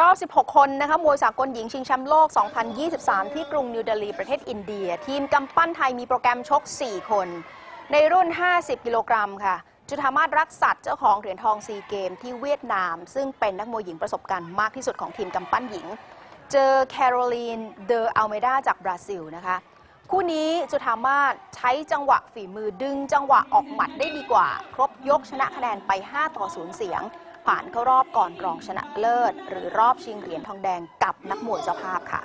รอบ 16 คนนะคะมวยสากลหญิงชิงแชมป์โลก 2023 ที่กรุงนิวเดลีประเทศอินเดีย ทีมกำปั้นไทยมีโปรแกรมชก 4 คน ในรุ่น 50 กิโลกรัมค่ะ จุธามาศรักษัตเจ้าของเหรียญทองซีเกมที่เวียดนาม ซึ่งเป็นนักมวยหญิงประสบการณ์มากที่สุดของทีมกำปั้นหญิง เจอแคโรลีน เดออัลเมดาจากบราซิลนะคะ คู่นี้จุธามาศใช้จังหวะฝีมือดึงจังหวะออกหมัดได้ดีกว่า ครบยกชนะคะแนนไป 5 ต่อ 0 เสียง ผ่านเข้ารอบก่อนรองชนะเลิศ หรือรอบชิงเหรียญทองแดงกับนักมวยเจ้าภาพค่ะ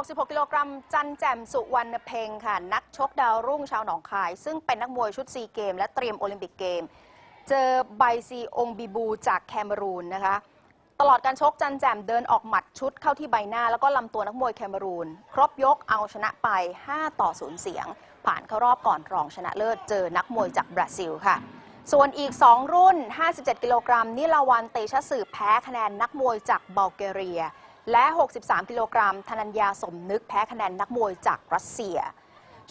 66 กิโลกรัม จันแจ่มสุวรรณเพ็งค่ะ นักชกดาวรุ่งชาวหนองคาย ซึ่งเป็นนักมวยชุดซีเกม และเตรียมโอลิมปิกเกม เจอไบซีองบิบูจากแคเมรูนนะคะ ตลอดการชกจันแจ่มเดินออกหมัดชุดเข้าที่ใบหน้า แล้วก็ลำตัวนักมวยแคเมรูน ครบยกเอาชนะไป 5 ต่อ 0 เสียง ผ่านเข้ารอบก่อนรองชนะเลิศเจอนักมวยจากบราซิลค่ะส่วนอีก 2 รุ่น 57 กิโลกรัมนิลาวันเตชะสืบแพ้คะแนนนักมวยจากบัลแกเรีย และ 63 กิโลกรัมธนัญญาสมนึกแพ้คะแนนนักมวยจากรัสเซีย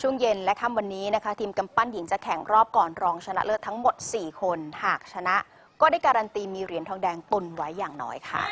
ช่วงเย็นและค่ำวันนี้นะคะ ทีมกำปั้นหญิงจะแข่งรอบก่อนรองชนะเลิศทั้งหมด 4 คน หากชนะ ก็ได้การันตีมีเหรียญทองแดงตุนไว้อย่างน้อยค่ะ